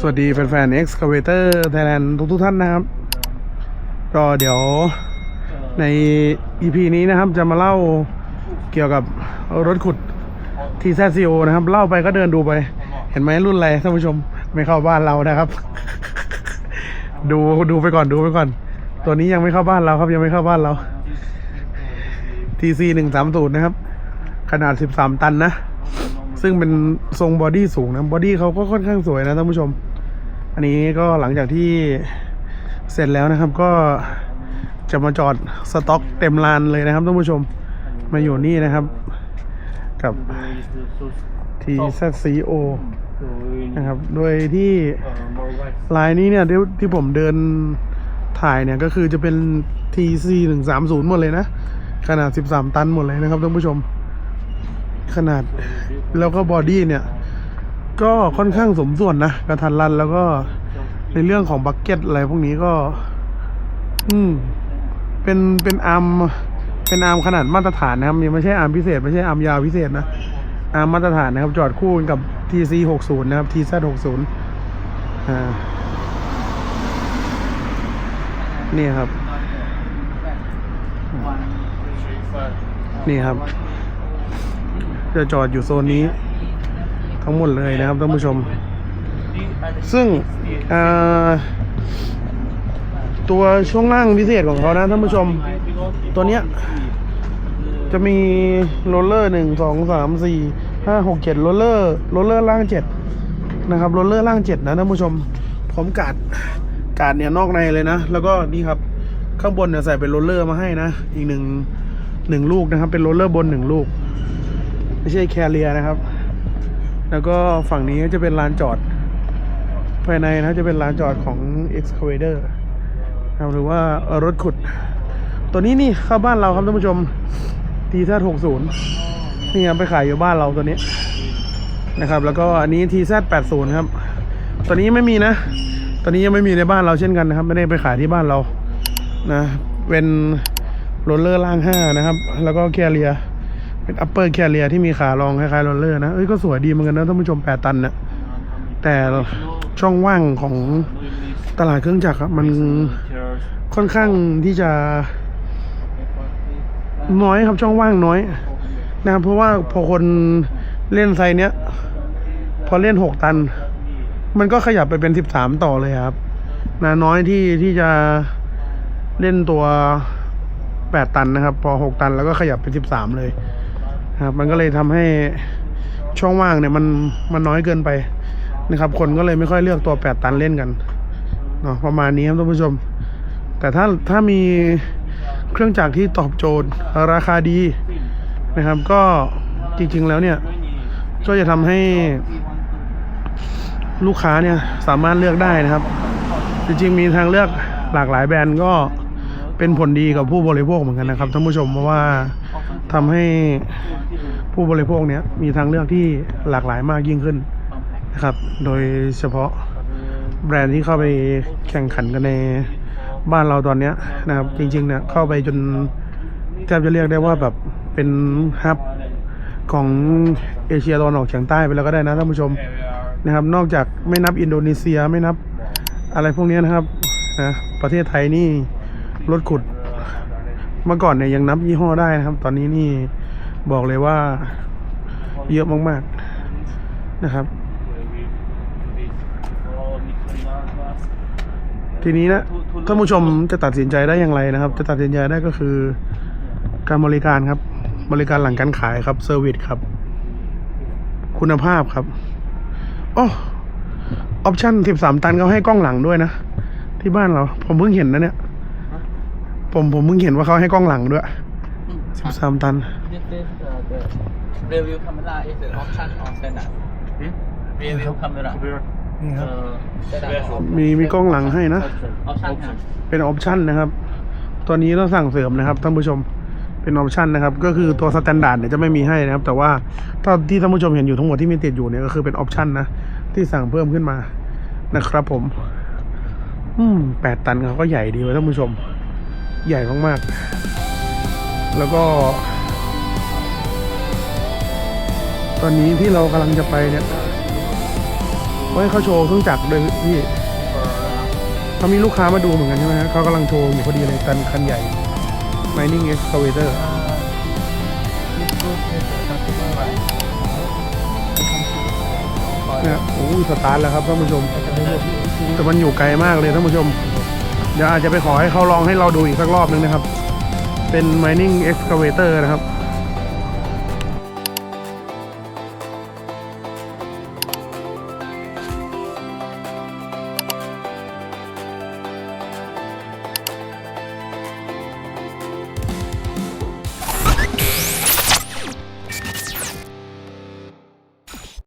สวัสดีแฟนๆ Excavator Thailand ทุกๆท่านนะครับ ก็เดี๋ยวใน EP นี้นะครับจะมาเล่าเกี่ยวกับรถขุด TZCO นะครับ เล่าไปก็เดินดูไป เห็นไหมรุ่นอะไรท่านผู้ชมไม่เข้าบ้านเรานะครับ ดูดูไปก่อนดูไปก่อน ตัวนี้ยังไม่เข้าบ้านเราครับยังไม่เข้าบ้านเรา TC หนึ่งสามศูนย์นะครับ ขนาดสิบสามตันนะ ซึ่งเป็นทรงบอดี้สูงนะบอดี้เขาก็ค่อนข้างสวยนะท่านผู้ชม อันนี้ก็หลังจากที่เสร็จแล้วนะครับก็จะมาจอดสต็อกเต็มลานเลยนะครับท่านผู้ชมมาอยู่นี่นะครับ กับ TZCO นะครับ โดยที่ลายนี้เนี่ยที่ที่ผมเดินถ่ายเนี่ยก็คือจะเป็น TC หนึ่งสามศูนย์หมดเลยนะ ขนาดสิบสามตันหมดเลยนะครับท่านผู้ชม ขนาด แล้วก็บอดี้เนี่ย ก็ค่อนข้างสมส่วนนะกระทันรันแล้วก็ในเรื่องของบักเก็ตอะไรพวกนี้ก็ อืม เป็นเป็นอาร์มเป็นอาร์มขนาดมาตรฐานนะครับยังไม่ใช่อาร์มพิเศษไม่ใช่อาร์มยาวพิเศษนะอาร์มมาตรฐานนะครับ จอดคู่กันกับ TC 60นะครับ TZ 60อ่านี่ครับ นี่ครับ จะจอดอยู่โซนนี้ ทั้งหมดเลยนะครับท่านผู้ชม ซึ่งตัวช่วงล่างพิเศษของเขานะท่านผู้ชม ตัวเนี้ยจะมีโรลเลอร์หนึ่งสองสามสี่ห้าหกเจ็ดโรลเลอร์โรลเลอร์ล่างเจ็ดนะครับโรลเลอร์ล่างเจ็ดนะท่านผู้ชมพร้อมกาดกาดเนี่ยนอกในเลยนะ แล้วก็นี่ครับข้างบนเนี่ยใส่เป็นโรลเลอร์มาให้นะ อีกหนึ่งหนึ่งลูกนะครับ เป็นโรลเลอร์บนหนึ่งลูก ไม่ใช่แคเรียนะครับ แล้วก็ฝั่งนี้ก็จะเป็นลานจอด ภายในนะจะเป็นลานจอดของ excavator นะครับหรือว่ารถขุด ตัวนี้นี่เข้าบ้านเราครับท่านผู้ชมทีซหกศูนย์นี่ครับไปขายอยู่บ้านเราตัวนี้นะครับ แล้วก็อันนี้ทีซแปดศูนย์ครับตัวนี้ไม่มีนะตัวนี้ยังไม่มีในบ้านเราเช่นกันนะครับ ไม่ได้ไปขายที่บ้านเรานะเป็นโรลเลอร์ล่างห้านะครับ แล้วก็แคเรีย เป็นอัปเปอร์แคเรียที่มีขารองคล้ายๆโรลเลอร์นะ เอ้ยก็สวยดีเหมือนกันนะท่านผู้ชมแปดตันนะแต่ช่องว่างของตลาดเครื่องจักรอะมันค่อนข้างที่จะน้อยครับช่องว่างน้อยนะครับเพราะว่าพอคนเล่นไซเนี้ย พอเล่นหกตัน มันก็ขยับไปเป็นสิบสามต่อเลยครับนะน้อยที่ที่จะเล่นตัวแปดตันนะครับ พอหกตันแล้วก็ขยับเป็นสิบสามเลย ครับมันก็เลยทำให้ช่องว่างเนี่ยมันมันน้อยเกินไปนะครับ คนก็เลยไม่ค่อยเลือกตัวแปดตันเล่นกันเนาะประมาณนี้ครับท่านผู้ชม แต่ถ้าถ้ามีเครื่องจักรที่ตอบโจทย์ราคาดีนะครับ ก็จริง ๆ แล้วเนี่ย ก็จะทำให้ลูกค้าเนี่ยสามารถเลือกได้นะครับ จริง ๆ มีทางเลือกหลากหลายแบรนด์ก็ เป็นผลดีกับผู้บริโภคเหมือนกันนะครับท่านผู้ชมเพราะว่าทำให้ผู้บริโภคเนี่ยมีทางเลือกที่หลากหลายมากยิ่งขึ้นนะครับ โดยเฉพาะแบรนด์ที่เข้าไปแข่งขันกันในบ้านเราตอนเนี้ยนะครับ จริงๆเนี่ยเข้าไปจนแทบจะเรียกได้ว่าแบบเป็นฮับของเอเชียตะวันออกเฉียงใต้ไปแล้วก็ได้นะท่านผู้ชมนะครับ นอกจากไม่นับอินโดนีเซียไม่นับอะไรพวกนี้นะครับนะประเทศไทยนี่ รถขุดเมื่อก่อนเนี่ยยังนับยี่ห้อได้นะครับ ตอนนี้นี่บอกเลยว่าเยอะมากๆนะครับ ทีนี้นะท่านผู้ชมจะตัดสินใจได้อย่างไรนะครับ จะตัดสินใจได้ก็คือการบริการครับ บริการหลังการขายครับเซอร์วิสครับ คุณภาพครับโอ้ออปชั่นสิบสามตันเขาให้กล้องหลังด้วยนะ ที่บ้านเรา ผมเพิ่งเห็นนะเนี่ย ผมผมเพิ่งเห็นว่าเขาให้กล้องหลังด้วยสิบสามตัน This is uh, the review camera is an option on standard. Review camera. นี่ครับ Uh, standard มีมีกล้องหลังให้นะ option ครับเป็นออปชันนะครับ ตัวนี้ต้องสั่งเสริมนะครับท่านผู้ชม เป็นออปชันนะครับ ก็คือตัวสแตนดาร์ดเนี่ยจะไม่มีให้นะครับ แต่ว่าถ้าที่ท่านผู้ชมเห็นอยู่ทั้งหมดที่มีติดอยู่เนี่ยก็คือเป็นออปชันนะ ที่สั่งเพิ่มขึ้นมานะครับผม อืมแปดตันเขาก็ใหญ่ดีเว้ยท่านผู้ชม ใหญ่มากๆ แล้วก็ ตอนนี้ที่เรากำลังจะไปเนี่ยไว้เขาโชว์เครื่องจักรด้วยพี่เขามีลูกค้ามาดูเหมือนกันใช่ไหมฮะเขากำลังโชว์อยู่พอดีเลยกันคันใหญ่ mining excavator เนี่ยโอ้ยสตาร์ทแล้วครับท่านผู้ชม แต่มันอยู่ไกลมากเลยท่านผู้ชม เดี๋ยวอาจจะไปขอให้เขาลองให้เราดูอีกสักรอบนึงนะครับ เป็น mining excavator นะครับ